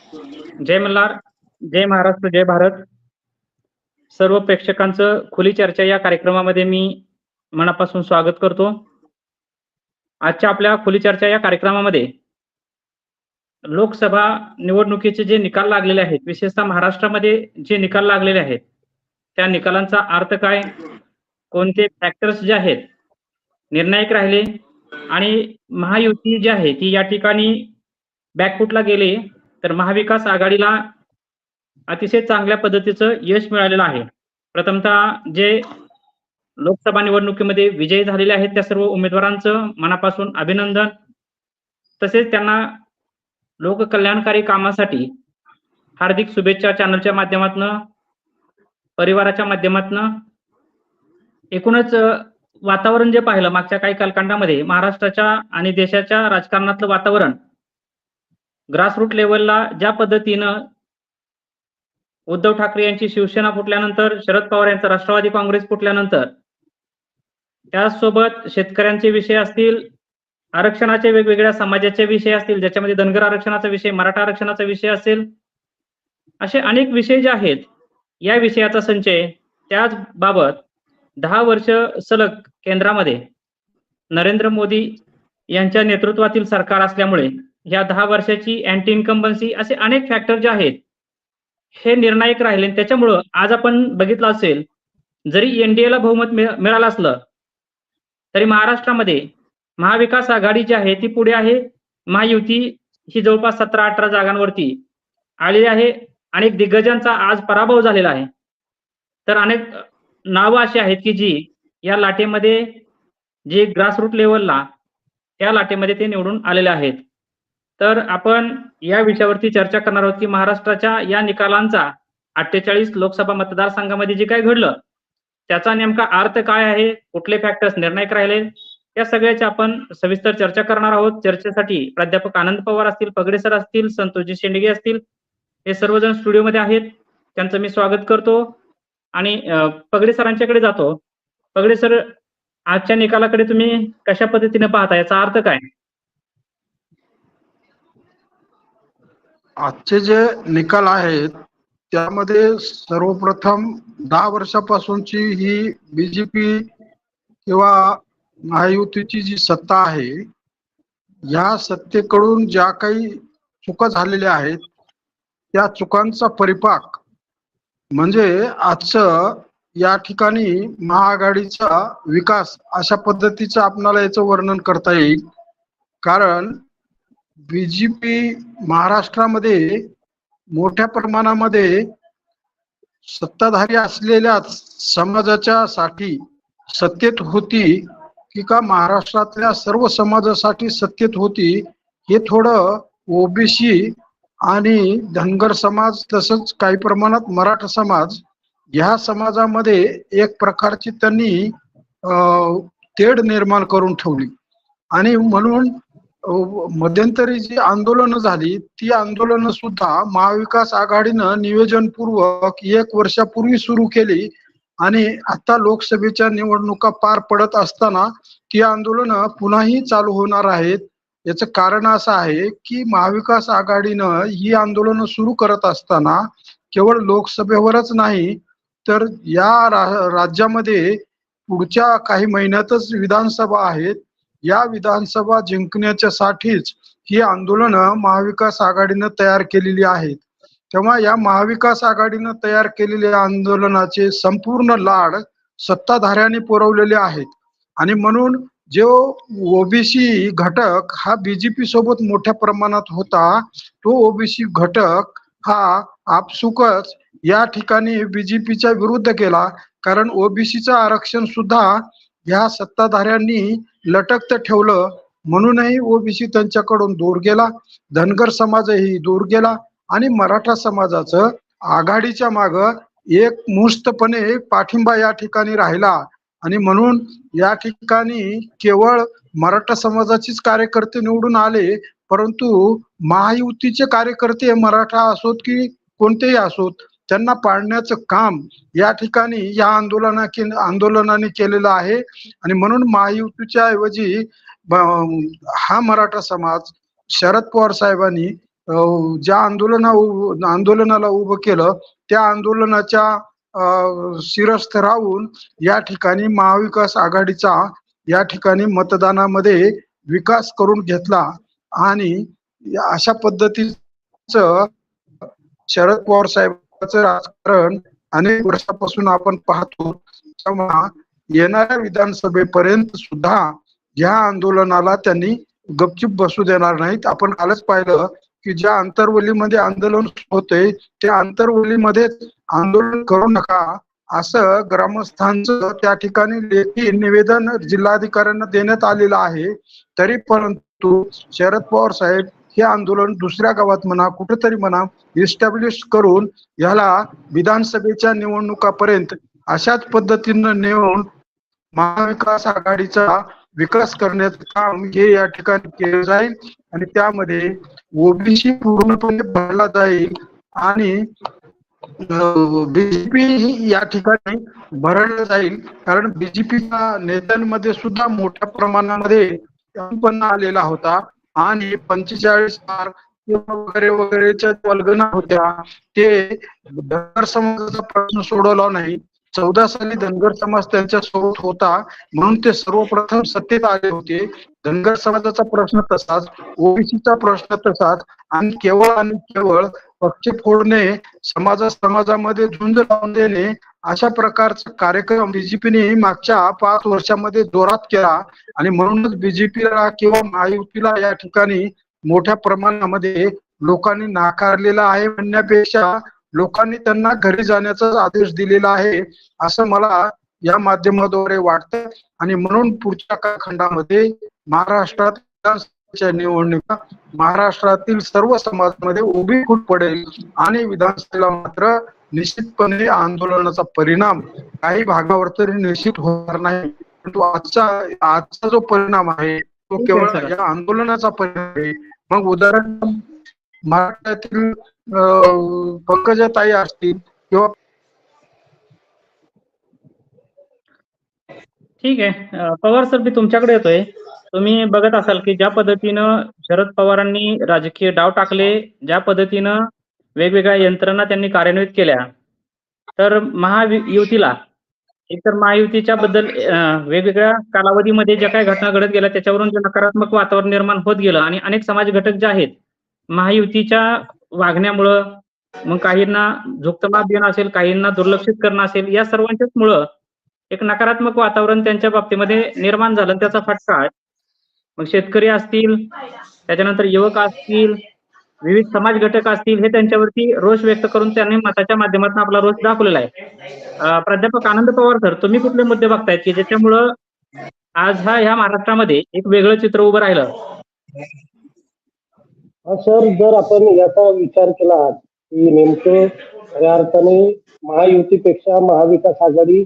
जय मल्हार जय महाराष्ट्र जय भारत. सर्व प्रेक्षकांचं खुली चर्चा या कार्यक्रमामध्ये मी मनापासून स्वागत करतो. आजच्या आपल्या खुली चर्चा या कार्यक्रमामध्ये लोकसभा निवडणुकीचे जे निकाल लागलेले आहेत विशेषतः महाराष्ट्रामध्ये जे निकाल लागलेले आहेत त्या निकालांचा अर्थ काय? कोणते फॅक्टर्स जे आहेत निर्णायक राहिले आणि महायुती जी आहे ती या ठिकाणी बॅकफुटला गेली. तर महाविकास आघाडीला अतिशय चांगल्या पद्धतीचं यश मिळालेलं आहे. प्रथमतः जे लोकसभा निवडणुकीमध्ये विजयी झालेले आहेत त्या सर्व उमेदवारांचं मनापासून अभिनंदन. तसेच त्यांना लोककल्याणकारी कामासाठी हार्दिक शुभेच्छा चॅनलच्या माध्यमातून परिवाराच्या माध्यमातून. एकूणच वातावरण जे पाहिलं मागच्या काही कालखंडामध्ये महाराष्ट्राच्या आणि देशाच्या राजकारणातलं वातावरण ग्रासरूट लेवलला ज्या पद्धतीनं उद्धव ठाकरे यांची शिवसेना फुटल्यानंतर शरद पवार यांचा राष्ट्रवादी काँग्रेस फुटल्यानंतर त्याचसोबत शेतकऱ्यांचे विषय असतील आरक्षणाचे वेगवेगळ्या समाजाचे विषय असतील ज्याच्यामध्ये धनगर आरक्षणाचा विषय मराठा आरक्षणाचा विषय असेल असे अनेक विषय जे आहेत या विषयाचा संचय त्याच बाबत दहा वर्ष सलग केंद्रामध्ये नरेंद्र मोदी यांच्या नेतृत्वातील सरकार असल्यामुळे या दहा वर्षाची अँटी इन्कम्बन्सी असे अनेक फॅक्टर जे आहेत हे निर्णायक राहिले. त्याच्यामुळं आज आपण बघितलं असेल जरी एनडीएला बहुमत मिळ- मिळालं असलं तरी महाराष्ट्रामध्ये महाविकास आघाडी जी आहे ती पुढे आहे. महायुती ही जवळपास सतरा अठरा जागांवरती आलेली आहे. अनेक दिग्गजांचा आज पराभव झालेला आहे. तर अनेक नावं अशी आहेत की जी या लाटेमध्ये जे ग्रासरूट लेवलला त्या लाटेमध्ये ते निवडून आलेले आहेत. तर आपण या विषयावरती चर्चा करणार आहोत की महाराष्ट्राच्या या निकालांचा अठ्ठेचाळीस लोकसभा मतदारसंघामध्ये जे काय घडलं त्याचा नेमका अर्थ काय आहे कुठले फॅक्टर्स निर्णायक राहिले या सगळ्याची आपण सविस्तर चर्चा करणार आहोत. चर्चेसाठी प्राध्यापक आनंद पवार असतील पगडे सर असतील संतोषजी शेंडगे असतील हे सर्वजण स्टुडिओमध्ये आहेत. त्यांचं मी स्वागत करतो आणि पगडे सरांच्याकडे जातो. पगडे सर आजच्या निकालाकडे तुम्ही कशा पद्धतीने पाहता? याचा अर्थ काय? आजचे जे निकाल आहेत त्यामध्ये सर्वप्रथम दहा वर्षापासूनची ही बीजेपी किंवा महायुतीची जी सत्ता आहे या सत्तेकडून ज्या काही चुका झालेल्या आहेत त्या चुकांचा परिपाक म्हणजे आजचं या ठिकाणी महाआघाडीचा विकास अशा पद्धतीचं आपणाला याचं वर्णन करता येईल. कारण बीजेपी महाराष्ट्रामध्ये मोठ्या प्रमाणामध्ये सत्ताधारी असलेल्या समाजाच्या साठी सत्तेत होती की का महाराष्ट्रातल्या सर्व समाजासाठी सत्तेत होती हे थोडं ओबीसी आणि धनगर समाज तसंच काही प्रमाणात मराठा समाज ह्या समाजामध्ये एक प्रकारची त्यांनी तेढ निर्माण करून ठेवली. आणि म्हणून मध्यंतरी जी आंदोलनं झाली ती आंदोलनं सुद्धा महाविकास आघाडीनं नियोजनपूर्वक एक वर्षापूर्वी सुरू केली आणि आता लोकसभेच्या निवडणुका पार पडत असताना ती आंदोलनं पुन्हाही चालू होणार आहेत. याचं कारण असं आहे की महाविकास आघाडीनं ही आंदोलनं सुरू करत असताना केवळ लोकसभेवरच नाही तर या रा- राज्यामध्ये पुढच्या काही महिन्यातच विधानसभा आहेत. या विधानसभा जिंकण्याच्या साठीच ही आंदोलनं महाविकास आघाडीनं तयार केलेली आहेत. तेव्हा या महाविकास आघाडीनं तयार केलेल्या आंदोलनाचे संपूर्ण लाड सत्ताधाऱ्यांनी पुरवलेले आहेत. आणि म्हणून जो ओबीसी घटक हा बीजेपी सोबत मोठ्या प्रमाणात होता तो ओबीसी घटक हा आपसुकच या ठिकाणी बीजेपीच्या विरुद्ध केला. कारण ओबीसीचं आरक्षण सुद्धा या सत्ताधाऱ्यांनी लटकत ठेवलं म्हणूनही ओबीसी त्यांच्याकडून दूर गेला धनगर समाजही दूर गेला आणि मराठा समाजाचं आघाडीच्या माग एक मुस्तपणे पाठिंबा या ठिकाणी राहिला. आणि म्हणून या ठिकाणी केवळ मराठा समाजाचेच कार्यकर्ते निवडून आले परंतु महायुतीचे कार्यकर्ते मराठा असोत की कोणतेही असोत? त्यांना पाळण्याचं काम या ठिकाणी या आंदोलना के आंदोलनाने केलेलं आहे. आणि म्हणून महायुतीच्या ऐवजी हा मराठा समाज शरद पवार साहेबांनी ज्या आंदोलना आंदोलनाला उभं केलं त्या आंदोलनाच्या शिरस्थ राहून या ठिकाणी महाविकास आघाडीचा या ठिकाणी मतदानामध्ये विकास करून घेतला. आणि अशा पद्धतीचं शरद पवार साहेब राजकारण अनेक वर्षापासून आपण पाहतो. तेव्हा येणाऱ्या विधानसभेपर्यंत सुद्धा या आंदोलनाला त्यांनी गपचूप बसू देणार नाहीत आपण कालच पाहिलं की ज्या आंतरवलीमध्ये आंदोलन होते त्या आंतरवलीमध्ये आंदोलन करू नका असं ग्रामस्थांचं त्या ठिकाणी लेखी निवेदन जिल्हाधिकाऱ्यांना देण्यात आलेलं आहे. तरी परंतु शरद पवार साहेब हे आंदोलन दुसऱ्या गावात म्हणा कुठेतरी म्हणा इस्टॅब्लिश करून ह्याला विधानसभेच्या निवडणुकापर्यंत अशाच पद्धतीनं नेऊन महाविकास आघाडीचा विकास करण्याचं काम हे या ठिकाणी केलं जाईल आणि त्यामध्ये ओबीसी पूर्णपणे भरला जाईल आणि बीजेपी या ठिकाणी भरलं जाईल. कारण बीजेपीच्या नेत्यांमध्ये सुद्धा मोठ्या प्रमाणामध्ये आलेला होता. आणि पंचेचाळीस मार वगैरे वगैरेच्या वल्गना होत्या ते धनगर समाजाचा प्रश्न सोडवला नाही. चौदा साली धनगर समाज त्यांच्यासोबत होता म्हणून ते सर्वप्रथम सत्तेत आले होते. धनगर समाजाचा प्रश्न तसाच ओबीसीचा प्रश्न तसाच आणि केवळ आणि केवळ पक्ष फोडणे समाजा समाजामध्ये झुंज लावून देणे अशा प्रकारचा कार्यक्रम बीजेपीने मागच्या पाच वर्षामध्ये जोरात केला आणि म्हणूनच बीजेपीला किंवा महायुतीला या ठिकाणी मोठ्या प्रमाणामध्ये लोकांनी नाकारलेला आहे म्हणण्यापेक्षा लोकांनी त्यांना घरी जाण्याचा आदेश दिलेला आहे असं मला या माध्यमाद्वारे वाटतं. आणि म्हणून पुढच्या कालखंडामध्ये महाराष्ट्रात निवडणुका महाराष्ट्रातील सर्व समाजामध्ये उभी फूट पडेल आणि विधानसभेला मात्र निश्चितपणे आंदोलनाचा परिणाम काही भागावर तरी निश्चित होणार नाही. परंतु आजचा आजचा जो परिणाम आहे तो केवळ. या आंदोलनाचा परिणाम आहे. मग उदाहरण महाराष्ट्रातील पंकजाताई असतील किंवा ठीक आहे. पवार सर मी तुमच्याकडे येतोय. तुम्ही बघत असाल की ज्या पद्धतीनं शरद पवारांनी राजकीय डाव टाकले ज्या पद्धतीनं वेगवेगळ्या यंत्रणा त्यांनी कार्यान्वित केल्या तर महायुतीला एकतर महायुतीच्या बद्दल वेगवेगळ्या कालावधीमध्ये ज्या काही घटना घडत गेल्या त्याच्यावरून जे नकारात्मक वातावरण निर्माण होत गेलं आणि अनेक समाज घटक जे आहेत महायुतीच्या वागण्यामुळं मग काहींना झुकतमाप देणं असेल काहींना दुर्लक्षित करणं असेल या सर्वांच्याच मुळं एक नकारात्मक वातावरण त्यांच्या बाबतीमध्ये निर्माण झालं त्याचा फटका मग शेतकरी असतील त्याच्यानंतर युवक असतील विविध समाज घटक असतील हे त्यांच्यावरती रोष व्यक्त करून त्यांनी मताच्या माध्यमातून आपला रोष दाखवलेला आहे. प्राध्यापक आनंद पवार सर तुम्ही कुठले मुद्दे बघतायत की ज्याच्यामुळं आज हा ह्या महाराष्ट्रामध्ये एक वेगळं चित्र उभं राहिलं? सर जर आपण याचा विचार केला की नेमकं खऱ्या अर्थाने महायुतीपेक्षा महाविकास आघाडी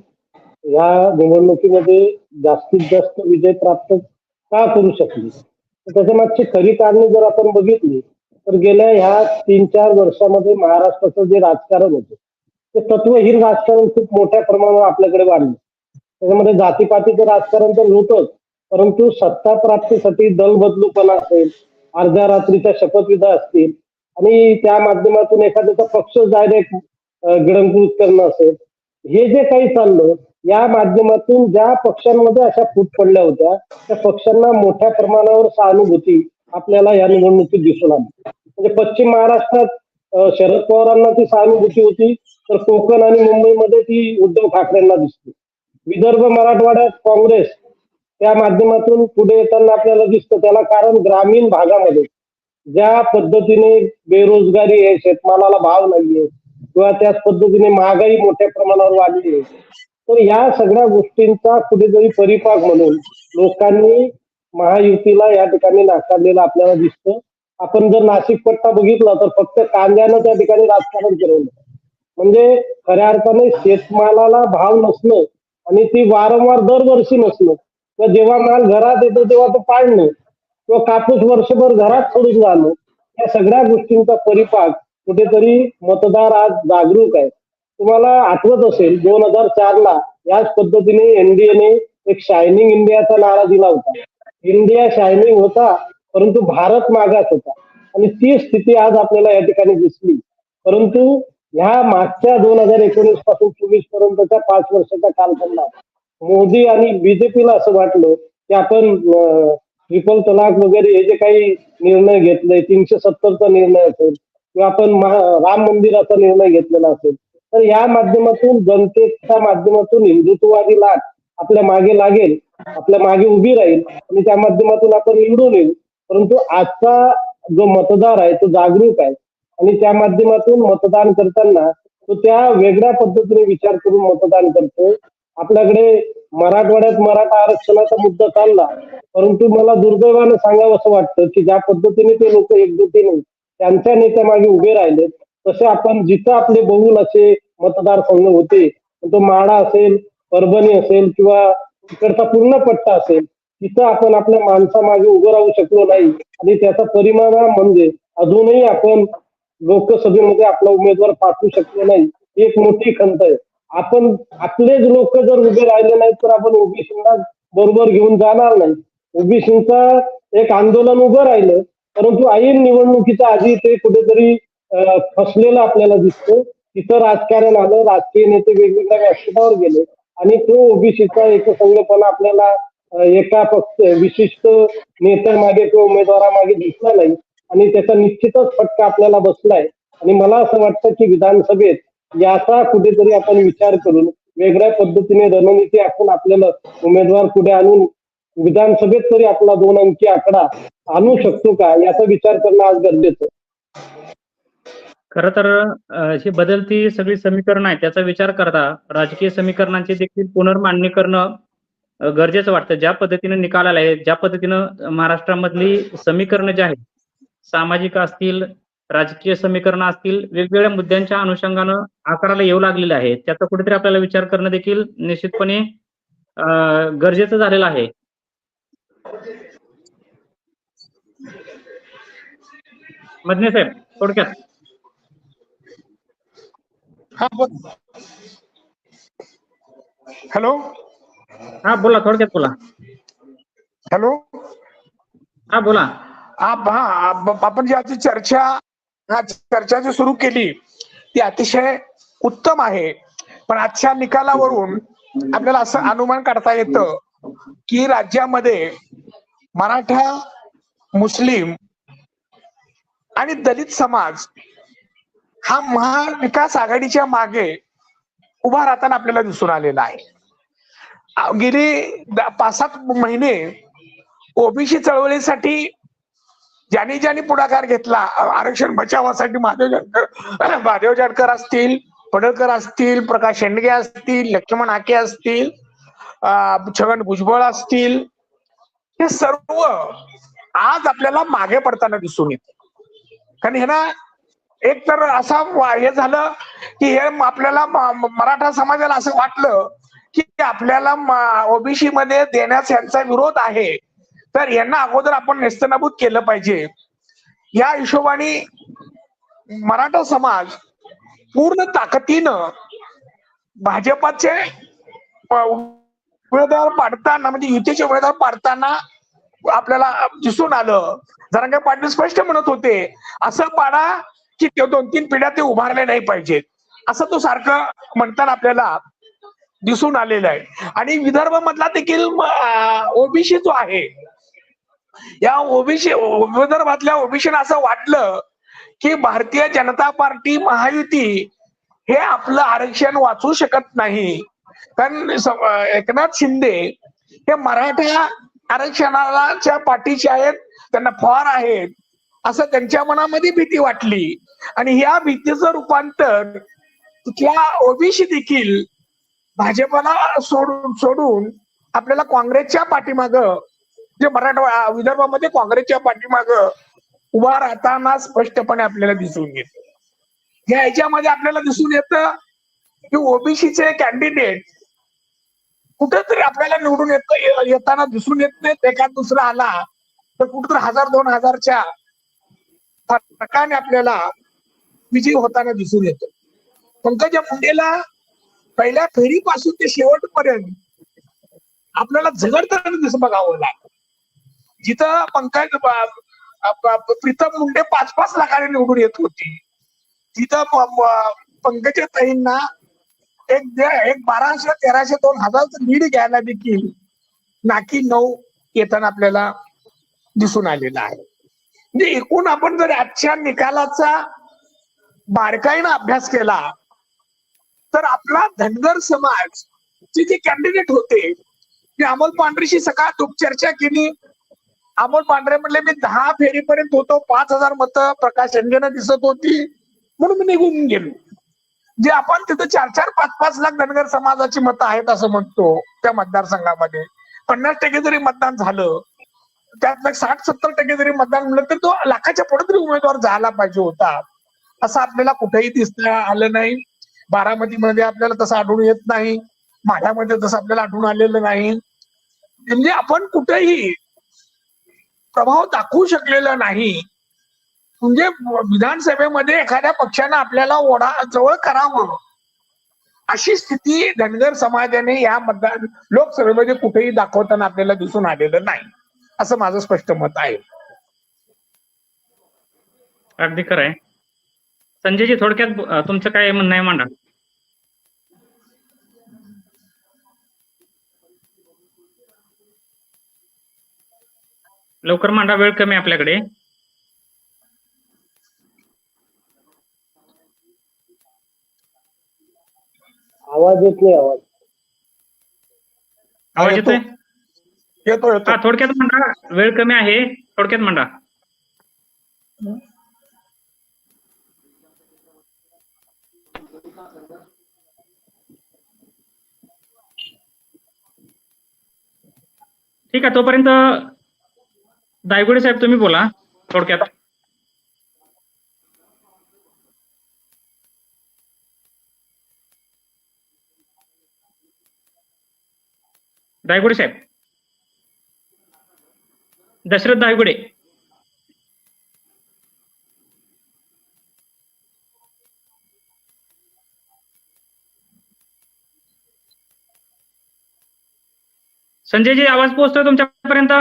या निवडणुकीमध्ये जास्तीत जास्त विजय प्राप्त का करू शकली? त्याच्या मागची खरी कारणे जर आपण बघितली तर गेल्या ह्या तीन चार वर्षामध्ये महाराष्ट्राचं जे राजकारण होतं ते तत्वहीन राजकारण खूप मोठ्या प्रमाणावर आपल्याकडे वाढलं. त्याच्यामध्ये जातीपातीचं राजकारण तर होतंच परंतु सत्ता प्राप्तीसाठी दल बदलूपणा असेल अर्ध्या रात्रीच्या शपथविधा असतील आणि त्या माध्यमातून एखाद्याचा पक्ष डायरेक्ट गिळंकृत करणं असेल हे जे काही चाललं या माध्यमातून ज्या पक्षांमध्ये अशा फूट पडल्या होत्या त्या पक्षांना मोठ्या प्रमाणावर सहानुभूती आपल्याला या निवडणुकीत दिसून आली. म्हणजे पश्चिम महाराष्ट्रात शरद पवारांना ती सहानुभूती होती तर कोकण आणि मुंबईमध्ये ती उद्धव ठाकरेंना दिसते विदर्भ मराठवाड्यात काँग्रेस त्या माध्यमातून पुढे येताना आपल्याला दिसतं. त्याला कारण ग्रामीण भागामध्ये ज्या पद्धतीने बेरोजगारी आहे शेतमालाला भाव नाहीये किंवा त्याच पद्धतीने महागाई मोठ्या प्रमाणावर वाढली आहे तर या सगळ्या गोष्टींचा कुठेतरी परिपाक म्हणून लोकांनी महायुतीला या ठिकाणी नाकारलेलं आपल्याला दिसतं. आपण जर नाशिक पट्टा बघितला तर फक्त कांद्यानं त्या ठिकाणी राजकारण केलं म्हणजे खऱ्या अर्थाने शेतमालाला भाव नसणं आणि ती वारंवार दरवर्षी नसणं किंवा जेव्हा माल घरात येतो तेव्हा तो पाळणं किंवा कापूस वर्षभर घरात सोडून जाणं या सगळ्या गोष्टींचा परिपाक कुठेतरी मतदार आज जागरूक आहे. तुम्हाला आठवत असेल दोन हजार चार ला याच पद्धतीने एनडीएने एक शायनिंग इंडियाचा नारा दिला होता. इंडिया शायनिंग होता परंतु भारत मागास होता. आणि ती स्थिती आज आपल्याला या ठिकाणी दिसली. परंतु ह्या मागच्या दोन हजार एकोणीसपासून चोवीस पर्यंतच्या पाच वर्षाच्या कालखंडात मोदी आणि बीजेपीला असं वाटलं की आपण ट्रिपल तलाक वगैरे हे जे काही निर्णय घेतले तीनशे सत्तरचा निर्णय असेल किंवा आपण राम मंदिराचा निर्णय घेतलेला असेल तर या माध्यमातून जनतेच्या माध्यमातून हिंदुत्ववादी लाट आपल्या मागे लागेल आपल्या मागे उभी राहील आणि त्या माध्यमातून आपण निवडून येऊ. परंतु आजचा जो मतदार आहे तो जागरूक आहे आणि त्या माध्यमातून मतदान करताना तो त्या वेगळ्या पद्धतीने विचार करून मतदान करतोय. आपल्याकडे मराठवाड्यात मराठा आरक्षणाचा मुद्दा चालला परंतु मला दुर्दैवानं सांगावं असं वाटतं की ज्या पद्धतीने ते लोक एकजुटीने त्यांच्या नेत्या मागे उभे राहिलेत तसे आपण जिथं आपले बहुल असे मतदारसंघ होते तो माडा असेल परभणी असेल किंवा तिकडचा पूर्ण पट्टा असेल तिथं आपण आपल्या माणसामागे उभं राहू शकलो नाही. आणि त्याचा परिणाम म्हणजे अजूनही आपण लोकसभेमध्ये आपला उमेदवार पाठवू शकलो नाही ही एक मोठी खंत आहे. आपण आपलेच लोक जर उभे राहिले नाहीत तर आपण ओबीसींना बरोबर घेऊन जाणार नाही. ओबीसींचा एक आंदोलन उभं राहिलं परंतु ऐन निवडणुकीच्या आधी ते कुठेतरी फसलेलं आपल्याला दिसतं. तिथं राजकारण आलं राजकीय नेते वेगवेगळ्या व्यासपीठावर गेले आणि तो ओबीसीचा एकसंघपणा आपल्याला एका पक्ष विशिष्ट नेत्यामागे किंवा उमेदवारामागे दिसला नाही आणि त्याचा निश्चितच फटका आपल्याला बसलाय. आणि मला असं वाटतं की विधानसभेत याचा कुठेतरी आपण विचार करून वेगळ्या पद्धतीने रणनीती आपण आपल्याला उमेदवार पुढे आणून विधानसभेत तरी आपला दोन अंकी आकडा आणू शकतो का याचा विचार करणं आज गरजेचं खर तर ही बदलती सगळी समीकरण आहेत त्याचा विचार करता राजकीय समीकरणांची देखील पुनर्मांडणी करणं गरजेचं वाटतं. ज्या पद्धतीनं निकाल आला आहे ज्या पद्धतीनं महाराष्ट्रामधली समीकरणं जी आहेत सामाजिक असतील राजकीय समीकरणं असतील वेगवेगळ्या मुद्द्यांच्या अनुषंगानं आकाराला येऊ लागलेले आहेत त्याचा कुठेतरी आपल्याला विचार करणं देखील निश्चितपणे गरजेचं झालेलं आहे. मदने साहेब थोडक्यात. हा बोल. हॅलो? हा बोला थोडक्यात बोला. हॅलो? हा बोला. आप- हा आप- आपण जी आजची चर्चा हा चर्चा जी सुरू केली ती अतिशय उत्तम आहे. पण आजच्या निकालावरून आपल्याला असं अनुमान काढता येतं की राज्यामध्ये मराठा मुस्लिम आणि दलित समाज हा महाविकास आघाडीच्या मागे उभा राहताना आपल्याला दिसून आलेला आहे. गेली पाच सात महिने ओबीसी चळवळीसाठी ज्यांनी ज्यांनी पुढाकार घेतला आरक्षण बचावासाठी महादेव जानकर महादेव जानकर असतील पडळकर असतील प्रकाश शेंडगे असतील लक्ष्मण हाके असतील छगन भुजबळ असतील हे सर्व आज आपल्याला मागे पडताना दिसून येते. कारण हे ना एक तर असा हे झालं की हे आपल्याला मराठा समाजाला असं वाटलं की आपल्याला ओबीसी मध्ये देण्यास यांचा विरोध आहे. तर यांना अगोदर आपण नेस्तनाबूत केलं पाहिजे. या हिशोबाने मराठा समाज पूर्ण ताकदीनं भाजपाचे उमेदवार पाडताना म्हणजे युतीचे उमेदवार पाडताना आपल्याला दिसून आलं. जरांगे पाटील स्पष्ट म्हणत होते असं पाडा की ते दोन तीन पिढ्या ते उभारले नाही पाहिजेत. असं तो सारखं म्हणताना आपल्याला दिसून आलेलं आहे. आणि विदर्भ मधला देखील ओबीसी जो आहे या ओबीसी विदर्भातल्या ओबीसीला असं वाटलं की भारतीय जनता पार्टी महायुती हे आपलं आरक्षण वाचू शकत नाही. कारण एकनाथ शिंदे हे मराठा आरक्षणाच्या पाठीचे आहेत त्यांना फार आहेत. असं त्यांच्या मनामध्ये भीती वाटली. आणि या भीतीचं रूपांतर तिथल्या ओबीसी देखील भाजपला सोडून सोडून आपल्याला काँग्रेसच्या पाठीमाग जे मराठवाडा विदर्भामध्ये काँग्रेसच्या पाठीमाग उभा राहताना स्पष्टपणे आपल्याला दिसून येत. या ह्याच्यामध्ये आपल्याला दिसून येतं की ओबीसीचे कॅन्डिडेट कुठेतरी आपल्याला निवडून येत येताना दिसून येत नाहीत. एखाद दुसरा आला तर कुठेतरी हजार दोन हजारच्या फरकाने आपल्याला विजयी होताना दिसून येतो. पंकजा मुंडेला पहिल्या फेरीपासून ते शेवटपर्यंत आपल्याला झगडताना दिसून बघावं हो लागतं जिथं पंकज प्रीतम मुंडे पाच पाच लाखाने निवडून येत होती. तिथं पंकजा ताईंना एक एक बाराशे तेराशे दोन हजारचं लीड घ्यायला देखील नाकी नऊ येताना आपल्याला दिसून आलेला आहे. म्हणजे एकूण आपण जर आजच्या निकालाचा बारकाईनं अभ्यास केला तर आपला धनगर समाज चे जे कॅन्डिडेट होते मी अमोल पांढरेशी सकाळ खूप चर्चा केली. अमोल पांढरे म्हणले मी दहा फेरीपर्यंत होतो पाच हजार मतं प्रकाश अंजन दिसत होती म्हणून मी निघून गेलो. जे आपण तिथं चार चार पाच पाच लाख धनगर समाजाची मतं आहेत असं म्हणतो त्या मतदारसंघामध्ये. पन्नास टक्के जरी मतदान झालं त्यातलं साठ सत्तर टक्के जरी मतदान म्हणलं तर तो लाखाच्या पुढे तरी उमेदवार झाला पाहिजे होता. असं आपल्याला कुठेही दिसता आलं नाही. बारामतीमध्ये आपल्याला तसं आढळून येत नाही. माढ्यामध्ये तसं आपल्याला आढळून आलेलं नाही. म्हणजे आपण कुठेही प्रभाव दाखवू शकलेला नाही. म्हणजे विधानसभेमध्ये एखाद्या पक्षानं आपल्याला ओढा जवळ करावं. अशी स्थिती धनगर समाजाने या मतदान लोकसभेमध्ये कुठेही दाखवताना आपल्याला दिसून आलेलं नाही. असं माझं स्पष्ट मत आहे. अगदी खरं आहे. संजयजी थोडक्यात तुमचं काय म्हणणं आहे मांडा? लवकर मांडा वेळ कमी आहे आपल्याकडे. आवाज येत नाही आवाज. आवाज येतो. येतोय येतो येतो. हा थोडक्यात मांडा वेळ कमी आहे थोडक्यात मांडा. ठीक आहे तोपर्यंत दायगुडे साहेब तुम्ही बोला थोडक्यात. दायगुडे साहेब. दशरथ दायगुडे. संजयजी आवाज पोहोचतोय तुमच्यापर्यंत?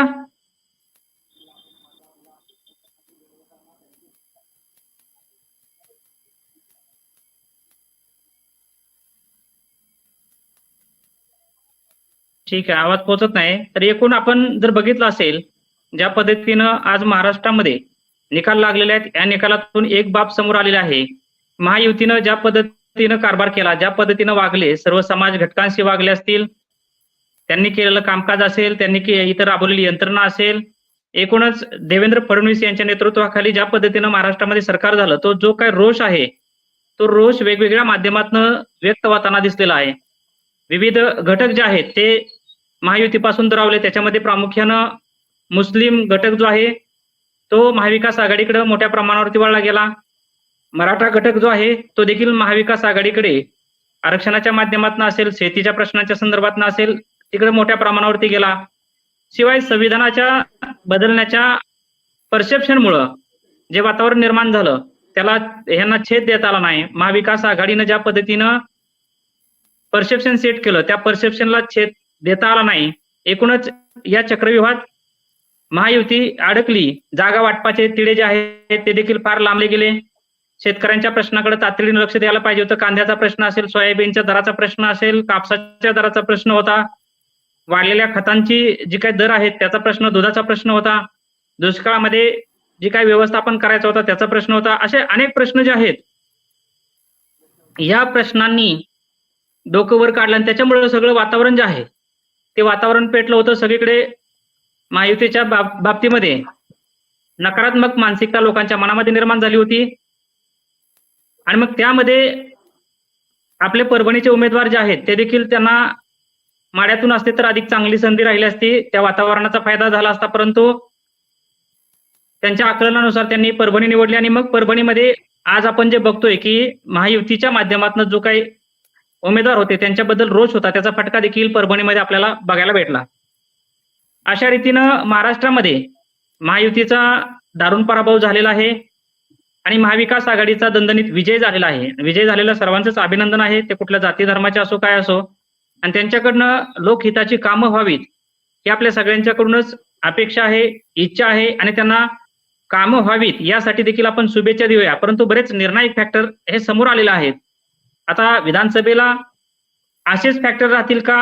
ठीक आहे आवाज पोहोचत नाही. तर एकूण आपण जर बघितलं असेल ज्या पद्धतीनं आज महाराष्ट्रामध्ये निकाल लागलेले आहेत या निकालातून एक बाब समोर आलेला आहे. महायुतीनं ज्या पद्धतीनं कारभार केला ज्या पद्धतीनं वागले सर्व समाज घटकांशी वागले असतील त्यांनी केलेलं कामकाज असेल त्यांनी के- इतर राबवलेली यंत्रणा असेल एकूणच देवेंद्र फडणवीस यांच्या नेतृत्वाखाली ज्या पद्धतीनं महाराष्ट्रामध्ये सरकार झालं तो जो काय रोष आहे तो रोष वेगवेगळ्या माध्यमातून व्यक्त होताना दिसलेला आहे. विविध घटक जे आहेत ते महायुतीपासून दुरावले त्याच्यामध्ये प्रामुख्यानं मुस्लिम घटक जो आहे तो महाविकास आघाडीकडे मोठ्या प्रमाणावरती वळला गेला. मराठा घटक जो आहे तो देखील महाविकास आघाडीकडे आरक्षणाच्या माध्यमातून असेल शेतीच्या प्रश्नाच्या संदर्भातनं असेल तिकडे मोठ्या प्रमाणावरती गेला. शिवाय संविधानाच्या बदलण्याच्या परसेप्शनमुळं जे वातावरण निर्माण झालं त्याला ह्यांना छेद देता आला नाही. महाविकास आघाडीनं ज्या पद्धतीनं परसेप्शन सेट केलं त्या परसेप्शनला छेद देता आला नाही. एकूणच या चक्रव्यूहात महायुती अडकली. जागा वाटपाचे तिढे जे आहेत ते देखील फार लांबले गेले. शेतकऱ्यांच्या प्रश्नाकडे तातडीने लक्ष द्यायला पाहिजे होतं. कांद्याचा प्रश्न असेल सोयाबीनच्या दराचा प्रश्न असेल कापसाच्या दराचा प्रश्न होता. वाढलेल्या खतांची जी काही दर आहेत त्याचा प्रश्न दुधाचा प्रश्न होता. दुष्काळामध्ये जे काही व्यवस्थापन करायचा होता त्याचा प्रश्न होता. असे अनेक प्रश्न जे आहेत या प्रश्नांनी डोकं वर काढलं आणि त्याच्यामुळे सगळं वातावरण जे आहे ते वातावरण पेटलं होतं सगळीकडे महायुतीच्या बाब- बाबतीमध्ये. नकारात्मक मानसिकता लोकांच्या मनामध्ये निर्माण झाली होती. आणि मग त्यामध्ये आपले परभणीचे उमेदवार जे आहेत ते देखील त्यांना माड्यातून असते तर अधिक चांगली संधी राहिली असती. त्या वातावरणाचा फायदा झाला असता परंतु त्यांच्या आकलनानुसार त्यांनी परभणी निवडली आणि मग परभणीमध्ये आज आपण जे बघतोय की महायुतीच्या माध्यमातून जो काही उमेदवार होते त्यांच्याबद्दल रोष होता. त्याचा फटका देखील परभणीमध्ये आपल्याला बघायला भेटला. अशा रीतीनं महाराष्ट्रामध्ये महायुतीचा दारुण पराभव झालेला आहे आणि महाविकास आघाडीचा दणदणीत विजय झालेला आहे. विजय झालेला सर्वांचंच अभिनंदन आहे. ते कुठल्या जाती धर्माचे असो काय असो आणि त्यांच्याकडनं लोकहिताची कामं व्हावीत ही आपल्या सगळ्यांच्याकडूनच अपेक्षा आहे इच्छा आहे आणि त्यांना कामं व्हावीत यासाठी देखील आपण शुभेच्छा देऊया. परंतु बरेच निर्णायक फॅक्टर हे समोर आलेले आहेत. आता विधानसभेला असेच फॅक्टर राहतील का?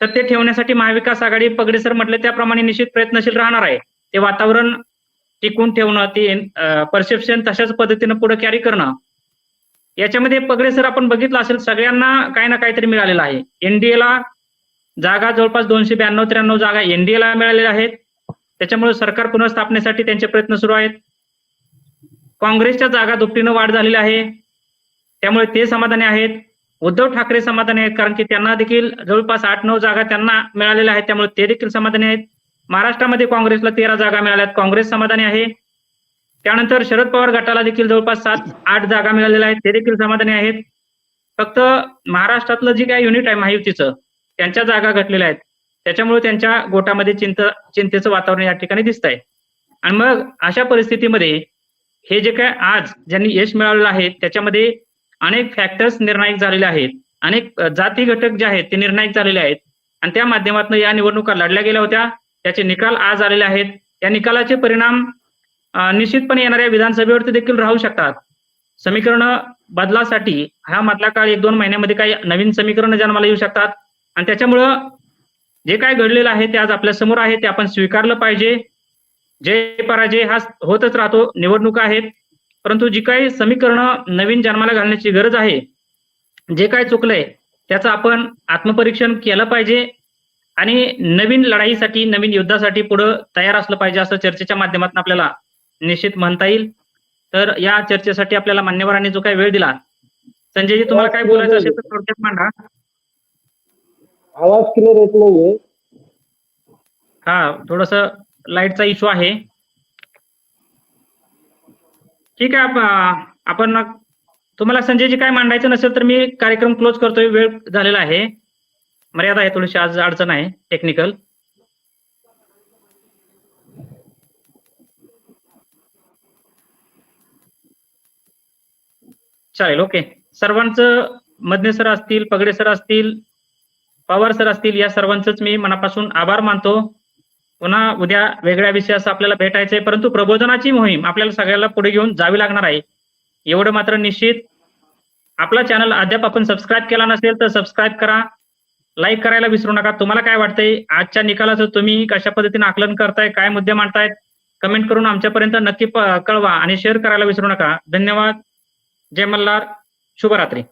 तर ते ठेवण्यासाठी महाविकास आघाडी पगडे सर म्हटले त्याप्रमाणे निश्चित प्रयत्नशील राहणार आहे. ते वातावरण टिकून ठेवणं ते परसेप्शन तशाच पद्धतीनं पुढे कॅरी करणं याच्यामध्ये पगडे सर आपण बघितलं असेल सगळ्यांना काही ना काहीतरी मिळालेलं आहे. एनडीएला जागा जवळपास दोनशे ब्याण्णव त्र्याण्णव जागा एनडीएला मिळालेल्या आहेत. त्याच्यामुळे सरकार पुनर्स्थापनेसाठी त्यांचे प्रयत्न सुरू आहेत. काँग्रेसच्या जागा दुपटीनं वाढ झालेली आहे. त्यामुळे ते समाधानी आहेत. उद्धव ठाकरे समाधानी आहेत कारण की त्यांना देखील जवळपास आठ नऊ जागा त्यांना मिळालेल्या आहेत. त्यामुळे ते देखील समाधानी आहेत. महाराष्ट्रामध्ये काँग्रेसला तेरा जागा मिळाल्या आहेत. काँग्रेस समाधानी आहे. त्यानंतर शरद पवार गटाला देखील जवळपास सात आठ जागा मिळालेल्या आहेत. ते देखील समाधानी आहेत. फक्त महाराष्ट्रातलं जे काय युनिट आहे महायुतीचं त्यांच्या जागा घटलेल्या आहेत. त्याच्यामुळे त्यांच्या गोटामध्ये चिंत चिंतेचं वातावरण या ठिकाणी दिसत आहे आणि मग अशा परिस्थितीमध्ये हे जे काय आज ज्यांनी यश मिळवलेलं आहे त्याच्यामध्ये अनेक फॅक्टर्स निर्णायक झालेले आहेत. अनेक जाती घटक जे आहेत ते निर्णायक झालेले आहेत. आणि त्या माध्यमातून या निवडणुका लढल्या गेल्या होत्या. त्याचे निकाल आज आलेले आहेत. या निकालाचे परिणाम निश्चितपणे येणाऱ्या विधानसभेवरती देखील राहू शकतात. समीकरण बदलासाठी हा मधला काळ एक दोन महिन्यामध्ये काही नवीन समीकरण जन्माला येऊ शकतात. आणि त्याच्यामुळं जे काय घडलेलं आहे ते आज आपल्यासमोर आहे ते आपण स्वीकारलं पाहिजे. जय पराजय हा होतच राहतो निवडणुका आहेत. परंतु जी काही समीकरणं नवीन जन्माला घालण्याची गरज आहे जे काय चुकलंय त्याचं आपण आत्मपरीक्षण केलं पाहिजे. आणि नवीन लढाईसाठी नवीन युद्धासाठी पुढं तयार असलं पाहिजे असं चर्चेच्या माध्यमातून आपल्याला निश्चित म्हणता येईल. तर या चर्चेसाठी आपल्याला मान्यवरांनी जो काही वेळ दिला संजयजी तुम्हाला काय बोलायचं असेल तर थोडक्यात मांडा. आवाज क्लिअर येत नाहीये. हा थोडस लाईटचा इश्यू आहे. ठीक आहे आप- आपण तुम्हाला संजयजी काय मांडायचं नसेल तर मी कार्यक्रम क्लोज करतोय वेळ झालेला आहे. मर्यादा आहे थोडीशी आज अडचण आहे टेक्निकल. चालेल ओके सर्वांचं मधने सर असतील पगडे सर असतील पवार सर असतील या सर्वांचंच मी मनापासून आभार मानतो. पुन्हा उद्या वेगळ्या विषयास आपल्याला भेटायचंय परंतु प्रबोधनाची मोहीम आपल्याला सगळ्याला पुढे घेऊन जावी लागणार आहे. एवढं मात्र निश्चित. आपला चॅनल अद्याप आपण सबस्क्राईब केला नसेल तर सबस्क्राईब करा. लाईक करायला विसरू नका. तुम्हाला काय वाटतंय? आजच्या निकालाचं तुम्ही कशा पद्धतीने आकलन करताय? काय मुद्दे मांडतायत? कमेंट करून आमच्यापर्यंत नक्की कळवा आणि शेअर करायला विसरू नका. धन्यवाद. जय मल्हार शुभरात्री.